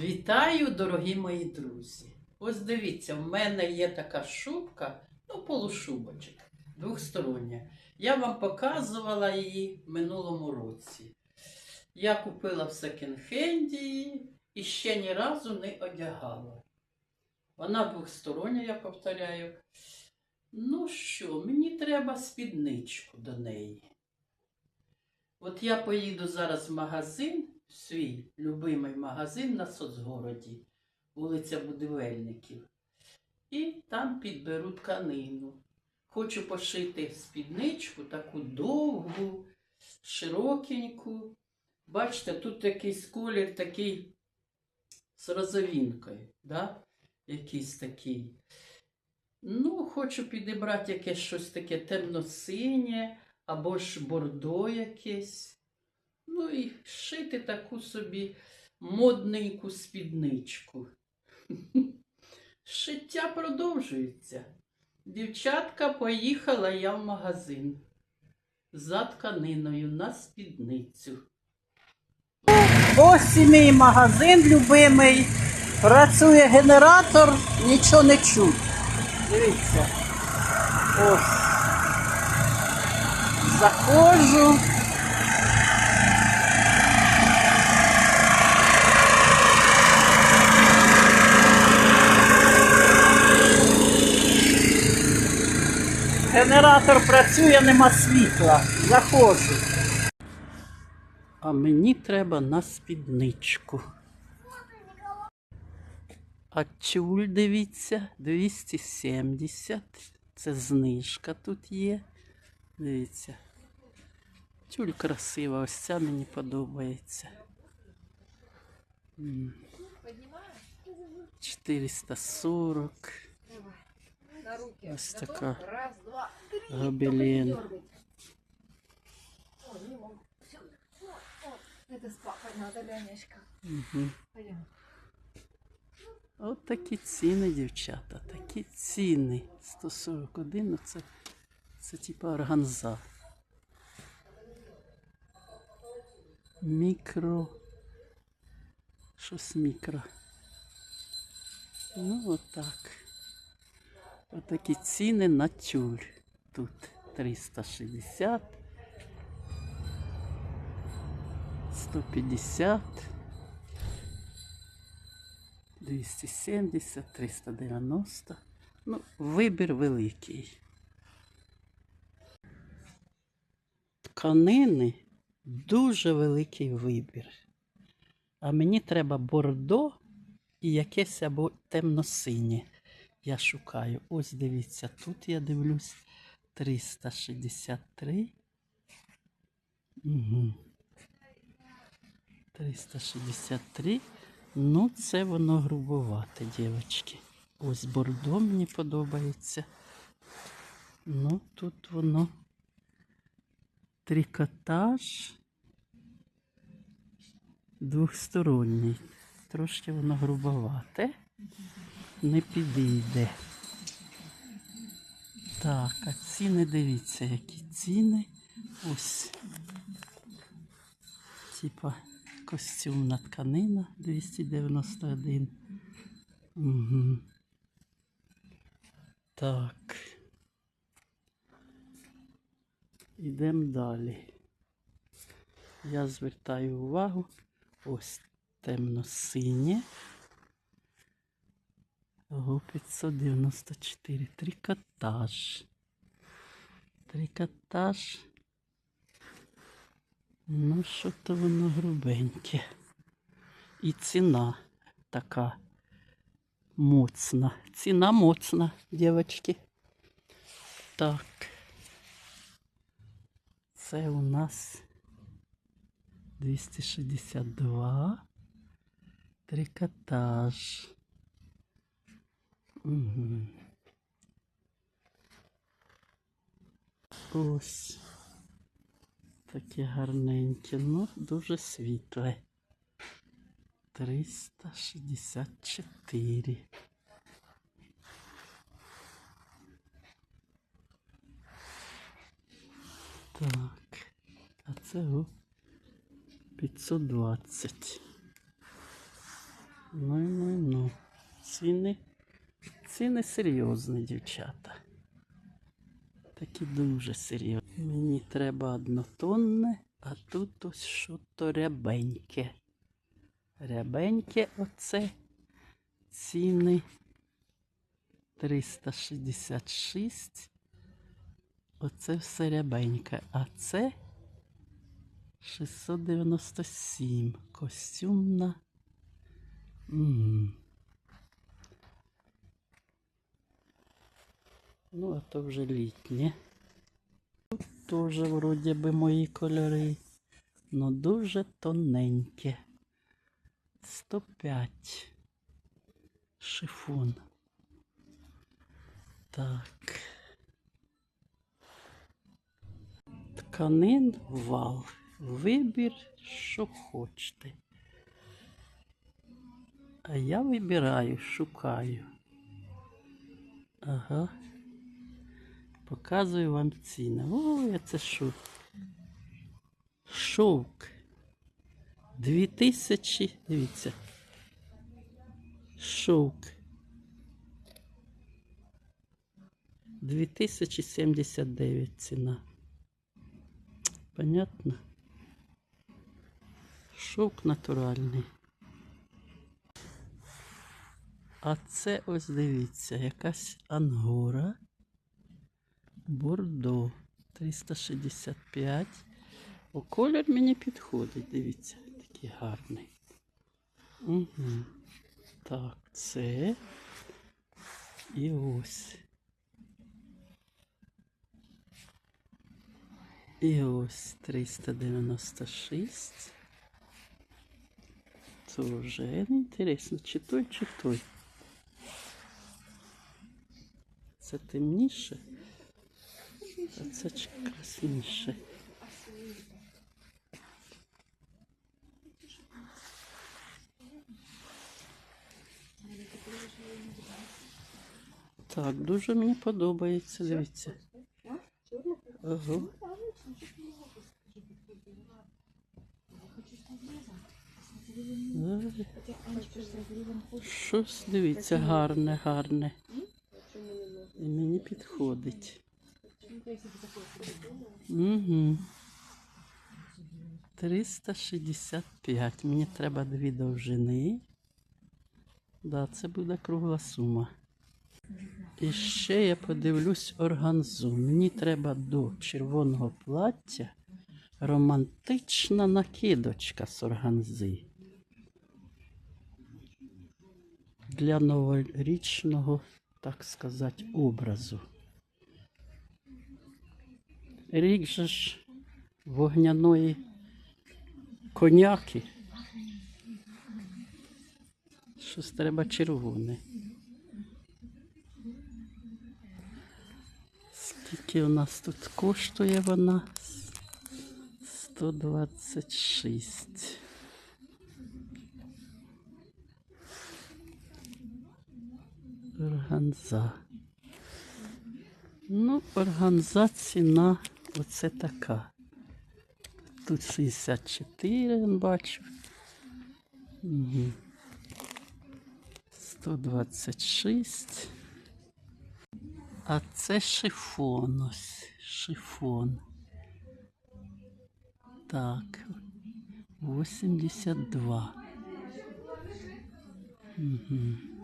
Вітаю, дорогі мої друзі! Ось дивіться, в мене є така шубка, ну, полушубочок, двохстороння. Я вам показувала її в минулому році. Я купила в секонд-хенді і ще ні разу не одягала. Вона двохстороння, я повторяю. Ну що, мені треба спідничку до неї. От я поїду зараз в магазин, свій любимий магазин на соцгороді, вулиця Будівельників. І там підберу тканину. Хочу пошити спідничку, таку довгу, широкеньку. Бачите, тут якийсь колір такий з розовінкою, да? якийсь такий. Ну, хочу підібрати якесь щось таке темно-синє або ж бордо якесь. Ну і шити таку собі модненьку спідничку. Шиття продовжується. Дівчатка, поїхала я в магазин за тканиною на спідницю. Ось і мій магазин любимий. Працює генератор, нічого не чуть. Дивіться. Ось. Заходжу. Генератор працює, нема світла. Заходжу. А мені треба на спідничку. А тюль, дивіться, 270. Це знижка тут є. Дивіться. Тюль красива, ось ця мені подобається. М. 440. Ось така. Ленечка. Угу. От такі ціни, дівчата, такі ціни. 141, ну це, це типа органза. Мікро. Щось мікро. Ну, отак. Отакі ціни на тюль. Тут 360. 150. 270, 390. Ну, вибір великий. Тканини дуже великий вибір. А мені треба бордо і якесь або темно-синє. Я шукаю. Ось дивіться, тут я дивлюсь 363. Угу. 363. Ну, це воно грубовате, дівчатки. Ось бордо мені подобається. Ну, тут воно трикотаж двохсторонній. Трошки воно грубовате. Не підійде. Так, а ціни дивіться, які ціни. Ось. Типа костюмна тканина 291. Угу. Так. Ідемо далі. Я звертаю увагу. Ось темно-синє. Ого, 594. Трикотаж. Трикотаж. Ну, що то воно грубеньке. І ціна така моцна. Ціна моцна, дівчатки. Так. Це у нас 262. Трикотаж. Ось. Таке гарненьке, ну дуже світле. 364. Так, а це о 520. Ну, ну, ну. Ціни, ціни серйозні, дівчата. Такі дуже серйозні. Мені треба однотонне, а тут ось що то рябеньке. Рябеньке оце ціни 366. Оце все рябеньке. А це 697. Костюмна. М. Ну, а то вже літнє. Тут теж вроді би мої кольори. но дуже тоненьке. 105. Шифон. Так. Тканин вал. Вибір, що хочете. А я вибираю, шукаю. Ага. Показую вам ціни. Ой, це що? Шовк. Дві тисячі. Дивіться. Шовк. 2079 ціна. Понятно? Шовк натуральний. А це ось дивіться, якась ангора. Бордо 365. О, колір мені підходить, дивіться, такий гарний. Угу. Так, це. І ось. І ось 396. Тоже інтересно, чи той, чи той. Це темніше, а це ч- красніше. Так, дуже мені подобається, дивіться. Ага. Щось дивіться, гарне, гарне. І мені підходить. Угу. 365. Мені треба дві довжини. Да, це буде кругла сума. І ще я подивлюсь органзу. Мені треба до червоного плаття романтична накидочка з органзи. Для новорічного, так сказати, образу. Рік же ж вогняної коняки. Щось треба червоне. Скільки у нас тут коштує вона? 126. Органза. Ну, органза ціна оце така. Тут 64, я бачу. Угу. 126. А це шифон ось. Шифон. Так. 82. Угу.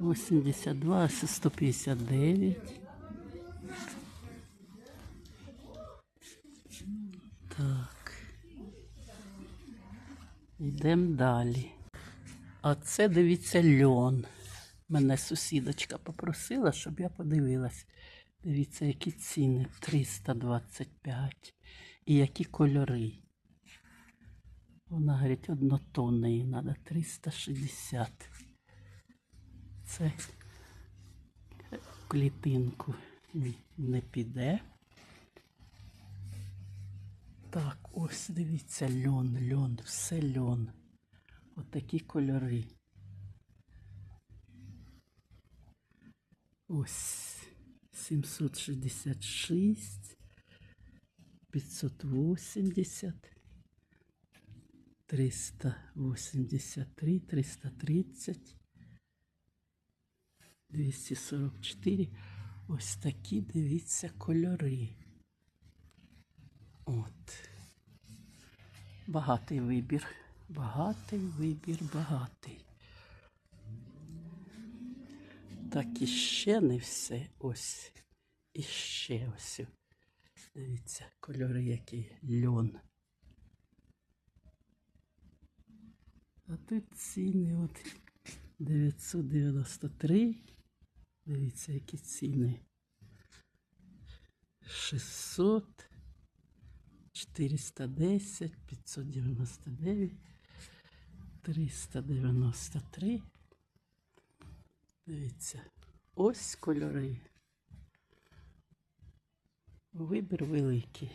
Восемьдесят два, сто пятьдесят девять. Так. Йдемо далі. А це дивіться льон. Мене сусідочка попросила, щоб я подивилась. Дивіться, які ціни 325 і які кольори. Вона говорить, однотонної треба 360. Це клітинку не піде. Так, ось дивіться, льон, льон, все льон. Отакі кольори. Ось 766. 580, 383, 330, 244. Ось такі, дивіться, кольори. От. Багатий вибір. Багатий вибір, багатий. Так і ще не все. Ось. І ще ось. Дивіться, кольори які льон. А тут ціни от 993. Дивіться, які ціни. 600, 410, 599, 393. Дивіться, ось кольори. Вибір великий.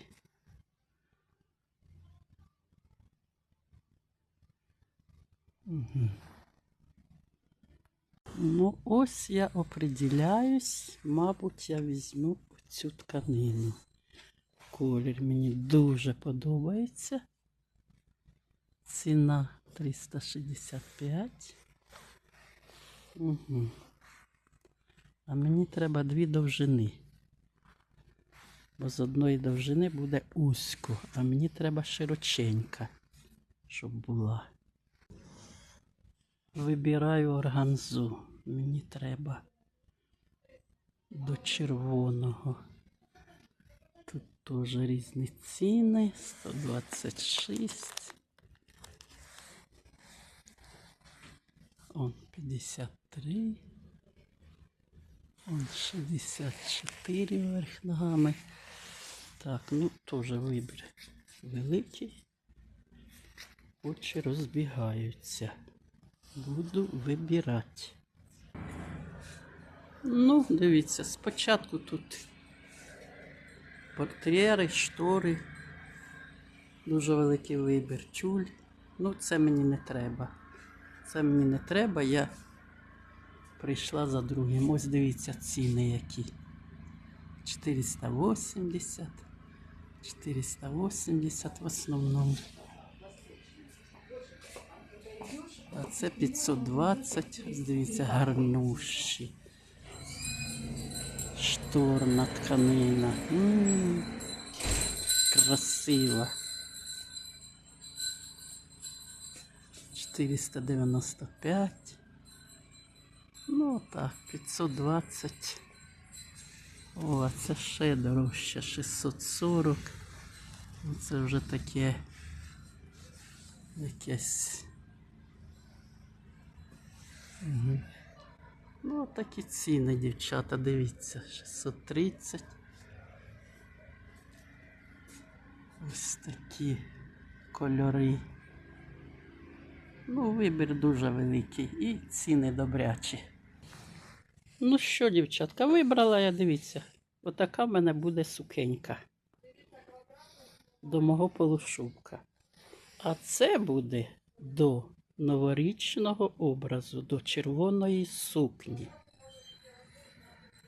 Угу. Ну, ось я определяюсь, мабуть, я візьму цю тканину. Колір мені дуже подобається. Ціна 365. Угу. А мені треба дві довжини. Бо з одної довжини буде узько, а мені треба широченька, щоб була. Вибираю органзу. Мені треба до червоного. Тут теж різні ціни. 126. Он 53. Он 64 вверх ногами. Так, ну теж вибір великий. Очі розбігаються. Буду вибирати. Ну, дивіться, спочатку тут портьєри, штори. Дуже великий вибір. Тюль. Ну, це мені не треба. Це мені не треба. Я прийшла за другим. Ось дивіться ціни які. 480. 480 в основному. А це 520. Ось Дивіться, гарнущі. Шторна тканина. М, Красива. 495. Ну так, 520. О, це ще дорожче, 640. Ну, Це вже таке якесь. Ну, такі ціни, дівчата, дивіться, 630. Ось такі кольори. Ну, вибір дуже великий і ціни добрячі. Ну що, дівчатка, вибрала я, дивіться. Отака в мене буде сукенька. До мого полушубка. А це буде до новорічного образу, до червоної сукні.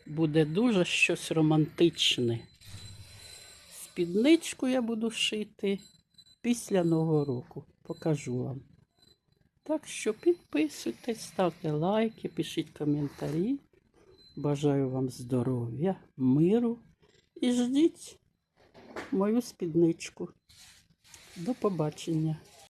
Буде дуже щось романтичне. Спідничку я буду шити після Нового року. Покажу вам. Так що підписуйтесь, ставте лайки, пишіть коментарі. Бажаю вам здоров'я, миру і ждіть мою спідничку. До побачення.